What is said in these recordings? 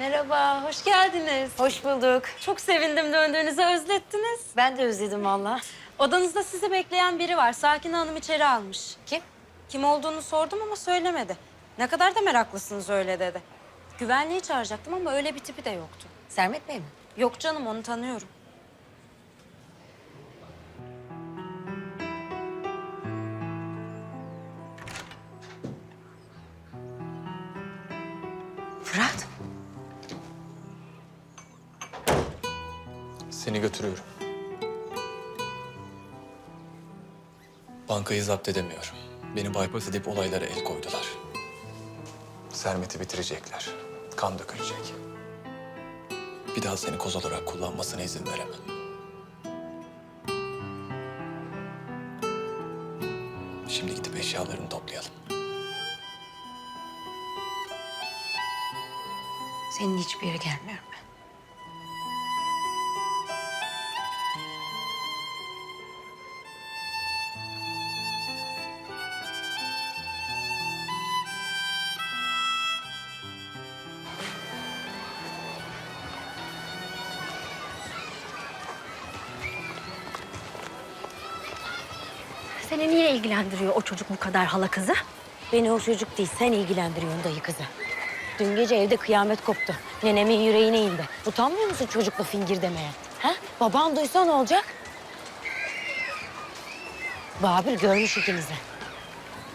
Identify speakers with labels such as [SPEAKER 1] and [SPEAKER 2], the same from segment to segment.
[SPEAKER 1] Merhaba, hoş geldiniz.
[SPEAKER 2] Hoş bulduk.
[SPEAKER 1] Çok sevindim döndüğünüze özlettiniz.
[SPEAKER 2] Ben de özledim valla.
[SPEAKER 1] Odanızda sizi bekleyen biri var. Sakin Hanım içeri almış.
[SPEAKER 2] Kim?
[SPEAKER 1] Kim olduğunu sordum ama söylemedi. Ne kadar da meraklısınız öyle dedi. Güvenliği çağıracaktım ama öyle bir tipi de yoktu.
[SPEAKER 2] Sermet Bey mi?
[SPEAKER 1] Yok canım onu tanıyorum.
[SPEAKER 2] Fırat.
[SPEAKER 3] Seni götürüyorum. Bankayı zapt edemiyorum. Beni bypass edip olaylara el koydular. Sermet'i bitirecekler. Kan dökülecek. Bir daha seni koz olarak kullanmasına izin veremem. Şimdi gidip eşyalarını toplayalım.
[SPEAKER 2] Senin hiçbir yere gelmiyorum
[SPEAKER 4] Seni niye ilgilendiriyor o çocuk bu kadar hala kızı?
[SPEAKER 2] Beni o çocuk değil, sen ilgilendiriyorsun dayı kızı. Dün gece evde kıyamet koptu. Nenemin yüreğine indi. Utanmıyor musun çocukla fingir demeye? Ha? Baban duysa ne olacak? Babür görmüş ikinizi.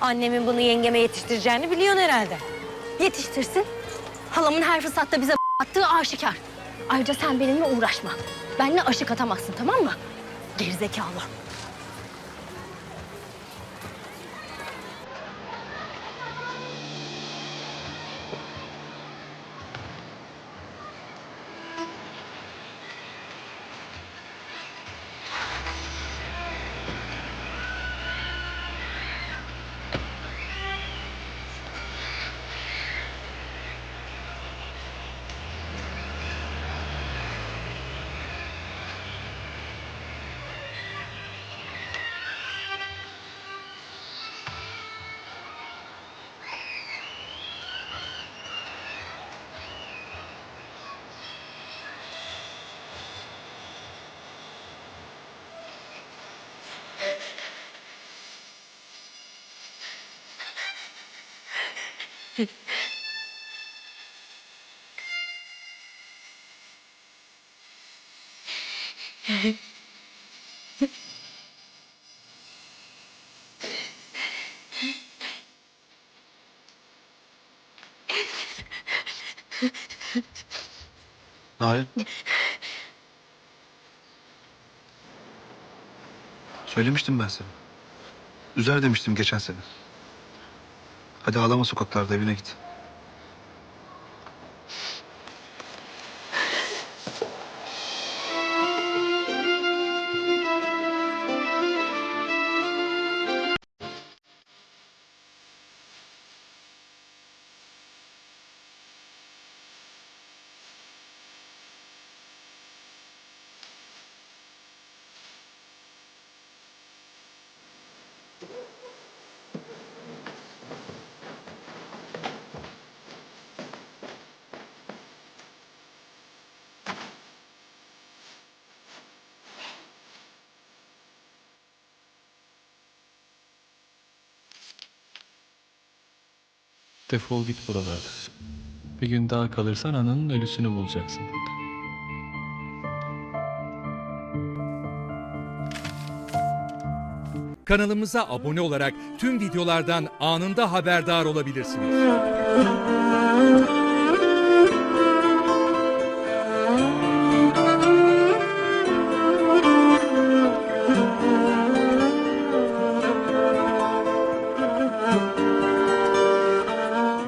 [SPEAKER 2] Annemin bunu yengeme yetiştireceğini biliyorsun herhalde.
[SPEAKER 4] Yetiştirsin. Halamın her fırsatta bize attığı aşikar. Ayrıca sen benimle uğraşma. Benimle aşık atamazsın tamam mı? Gerizekalı.
[SPEAKER 5] Hayır. Söylemiştim ben sana. Üzer demiştim geçen sene. Hadi ağlama sokaklarda evine git.
[SPEAKER 3] Defol git buralardan. Bir gün daha kalırsan ananın ölüsünü bulacaksın.
[SPEAKER 6] Kanalımıza abone olarak tüm videolardan anında haberdar olabilirsiniz.